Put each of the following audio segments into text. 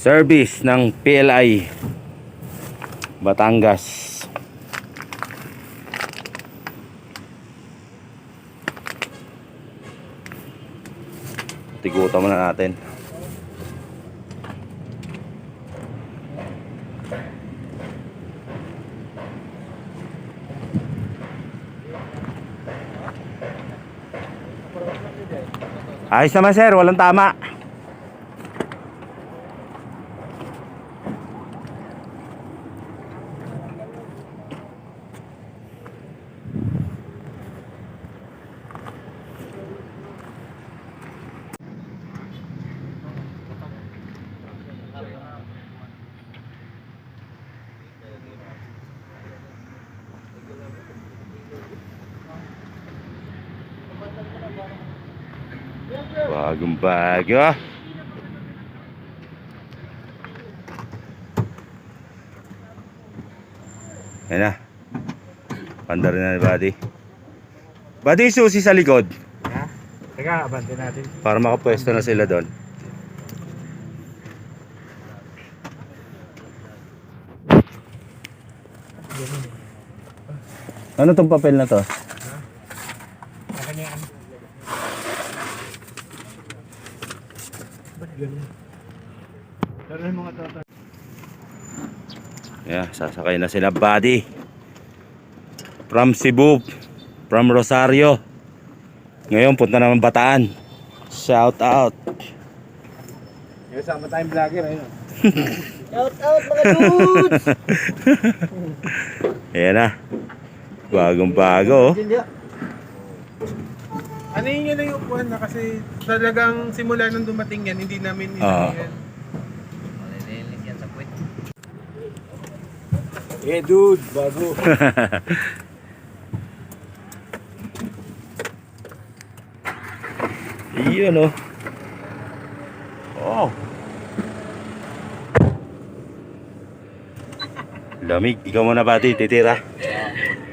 service ng PLI Batangas. Tigutan muna natin. Ayos naman sir. Walang tama Bagong bago. Yan na. Pandar na ni Buddy. Buddy, susi sa likod. Ha? Teka, abante natin. Para makapwesto na sila doon. Ano tong papel na to? Saka niya yan. Ba't ganun? Tara mga tata. Yeah, sasakay na sila buddy. From Cebu, from Rosario. Ngayon punta naman Bataan. Shout out. Yung sama tayong vlogger, ayun. Shout out mga dudes! Ayan na. Bagong bago. oh. Ano yun yun yung upuan na kasi talagang simula nung dumating yan, hindi namin Ah. yan. Eh dude, bago. Iyon oh. Oh. Lamig. Ikaw muna buddy, titira.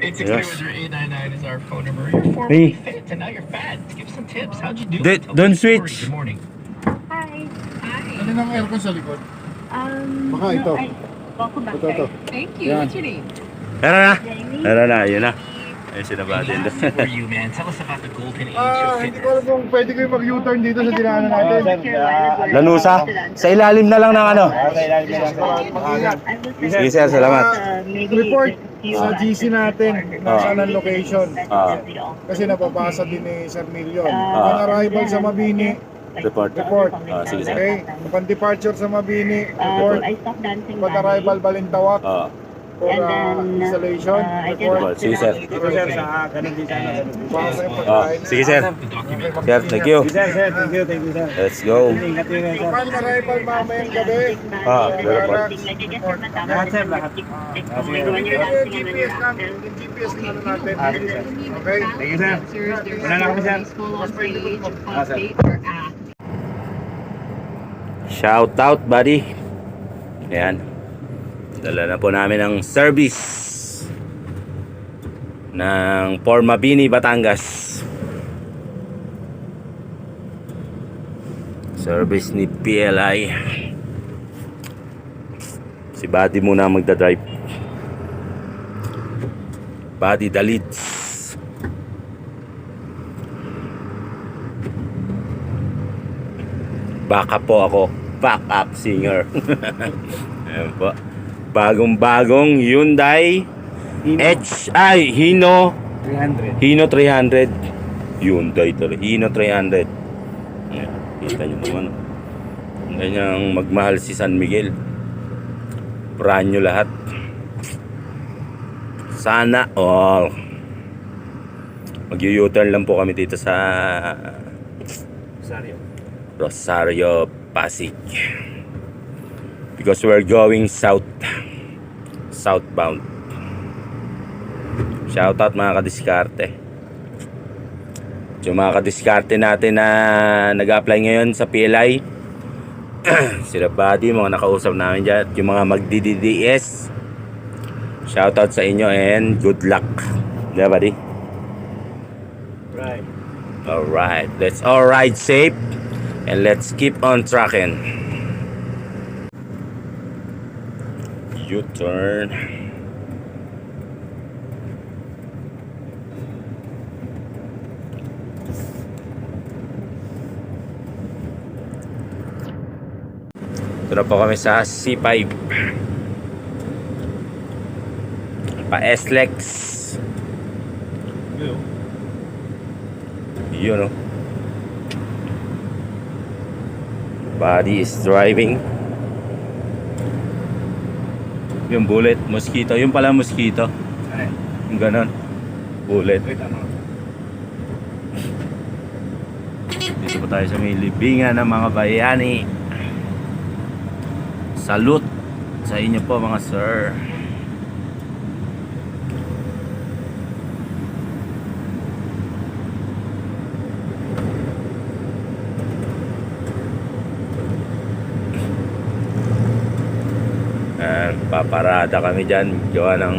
863 Yes. was your 899 is our phone number. You're formerly Hey. fit and now you're fat. Give some tips. How'd you do Don't- it? Tell don't me the story. switch. Good morning. Hi. Hi. Ano nang aircon sa likod? Um, Baka ito. I, welcome back, Ito, ito. guys. Thank you. Yan. What's your name? Tara na. Jamie. Tara na, ayun na. Ayun sila buddy. Last for you, man. Tell us about the golden age Ah, of hindi ko fitness. alam kung pwede kayo mag-U-turn dito sa dinaanan natin. Carolina. Lanusa. Sa ilalim na lang ng ano. Mag-ingat. Sige sir, salamat. Uh, Report few sa GC natin nasaan ang location. Ah. Kasi napapasa din ni Sir Million. Ah. Upon arrival sa Mabini, Report. report. Ah, sige, sir. Okay? Upon departure sa Mabini, report. Um, I stopped dancing. Upon arrival Balintawak Ah, for And uh, then, installation, uh, I can report. Sige, sir. Ito sir, sa ganun din sana. ganun din. Ah, sige sir. Thank you. Sige, sir, sir, thank you, thank you sir. Let's go. Ingat yun sir. Arrival mamayang gabi, Ah. Lahat sir, lahat. Ah, sige. Yung GPS lang, yung GPS na ano natin. Ah, sige, sir. Okay? Thank you sir. Wala na kami sir. Ah, sir. Shout out, buddy. Ayan. Dala na po namin ang service ng Formabini, Batangas. Service ni PLI. Si Buddy muna magdadrive. Buddy leads. Baka po ako. Backup singer. Ayan po. Bagong-bagong Hyundai H ay Hino. 300. Hino 300 Hyundai talaga Hino 300 Ayan, kita nyo naman. Oh. ganyang magmahal si San Miguel. Brand lahat. Sana all. Mag u-turn lang po kami dito sa Sorry. Rosario Pasig. Because we're going south southbound shoutout mga kadiskarte yung mga kadiskarte natin na nag-apply ngayon sa PLI sila buddy mga nakausap namin dyan at yung mga magdi-DDS shoutout sa inyo and good luck diba buddy? Right. Alright, let's all ride safe and let's keep on trucking. U-turn. Ito na po kami sa C5. Pa S-Lex. Yun oh. Body is driving. Yung bullet, mosquito. Yung pala mosquito. Yung ganon. Bullet. Dito po tayo sa may libingan ng mga bayani. Salute sa inyo po mga sir. Uh, paparada kami dyan. Gawa ng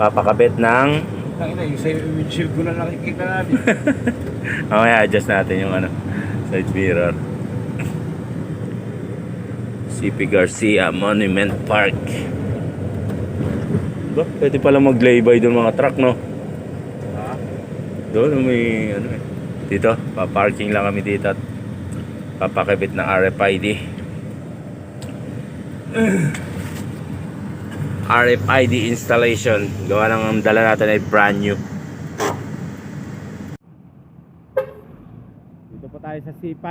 papakabit ng Tangina, yung sa windshield ko na nakikita natin. Mamaya adjust natin yung ano side mirror. CP Garcia Monument Park. Ba, pwede pala mag-laybay doon mga truck, no? Doon may ano eh. Dito, pa-parking lang kami dito at papakabit ng RFID. RFID installation. Gawa ng dala natin ay brand new. Dito po tayo sa C5.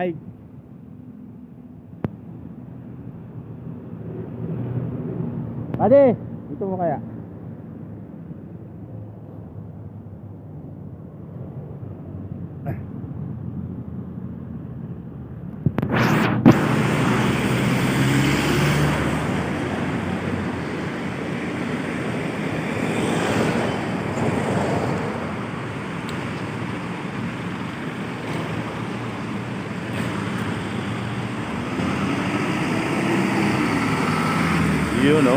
Ade, dito mo kaya? Yun, no?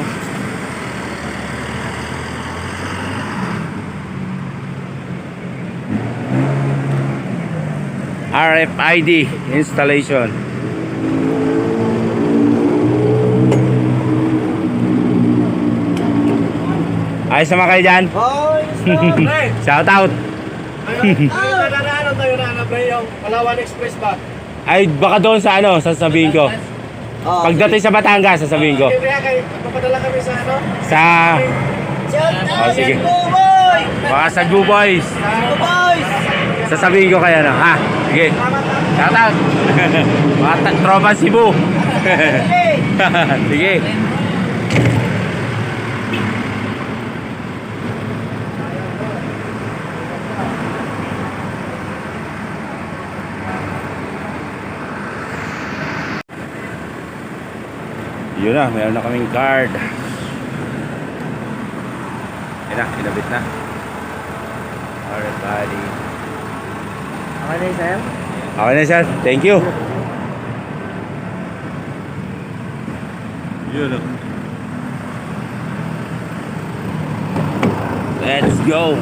RFID installation. Ayos naman kayo dyan? Boys! Shout out! Ano tayo na hanap na yung Palawan Express ba? Ay, baka doon sa ano, sasabihin ko. Oh, Pagdating sa Batangas, sasabihin ko. Kaya kayo, papadala kami sa ano? Sa... Oh, sige. Baka sa Good Boys. Cebu, boys! Sasabihin ko kaya na, ha? Sige. Shout out. Mga tropa Cebu. Sige. Yun na, meron na kaming card. Yun na, kinabit na. Alright, buddy. Okay na sir? Okay na sir, thank you. Yun o. Let's go.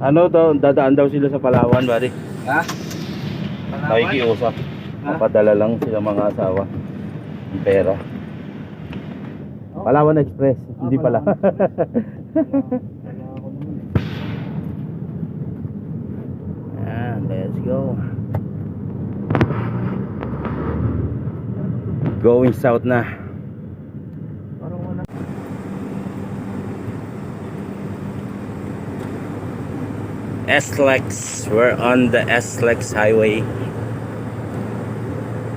Ano to, dadaan daw sila sa Palawan, buddy. Ha? Nakikiusap. Mapadala lang sila mga asawa. Ang pera. Palawan Express, hindi pala. Ah, let's go. Going south na. SLEX. We're on the SLEX highway.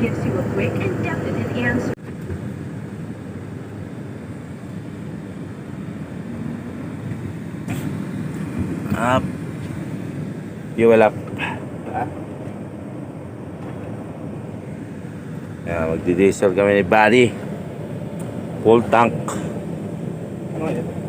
gives you a quick and definite answer. Up. Fuel up. Kaya magdi-diesel kami ni Buddy. Full tank. Bawal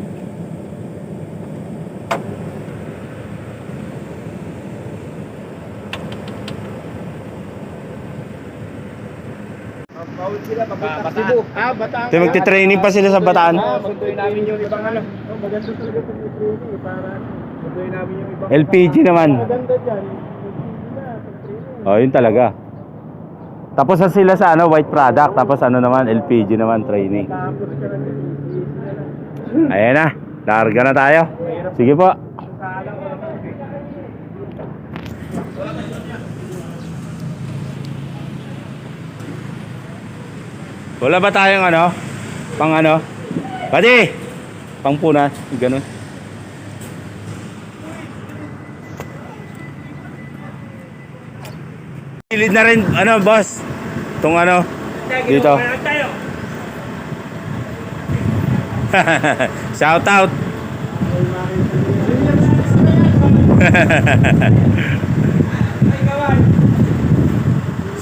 sila papunta Cebu. Ah, Bataan. Ito, magti-training pa sila sa Bataan. Ah, sunduin namin yung ibang ano. Oh, maganda talaga sa training para sunduin namin yung ibang LPG naman. Maganda training. Oh, yun talaga. Tapos na sila sa ano, white product. Tapos ano naman, LPG naman, training. Ayan na. Larga na tayo. Sige po. Salang ko naman. Wala ba tayong ano? Pang ano? Pati! Pang puna. Ganun. Pilid na rin, ano, boss? Itong ano? Dito. Shout out.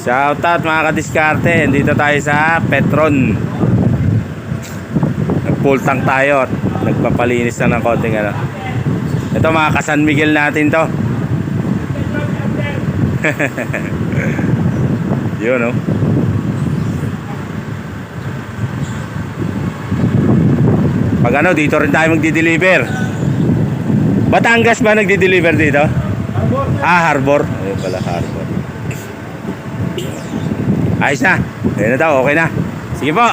Shout out mga kadiskarte. Dito tayo sa Petron. Nag-full tank tayo at nagpapalinis na ng konting ano. Ito mga kasan Miguel natin to. Yun oh. Pag ano, dito rin tayo magdi-deliver. Batangas ba nagdi-deliver dito? Ah, Harbor. Ayun pala, Harbor. Ayos na. Ayun na daw, okay na. Sige po.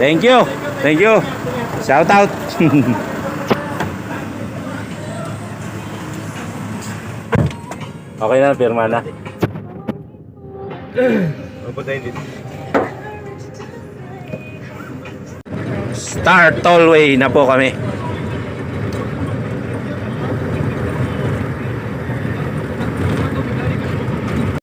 Thank you. Thank you. Shout out. okay na, pirma na. Star Tollway na po kami.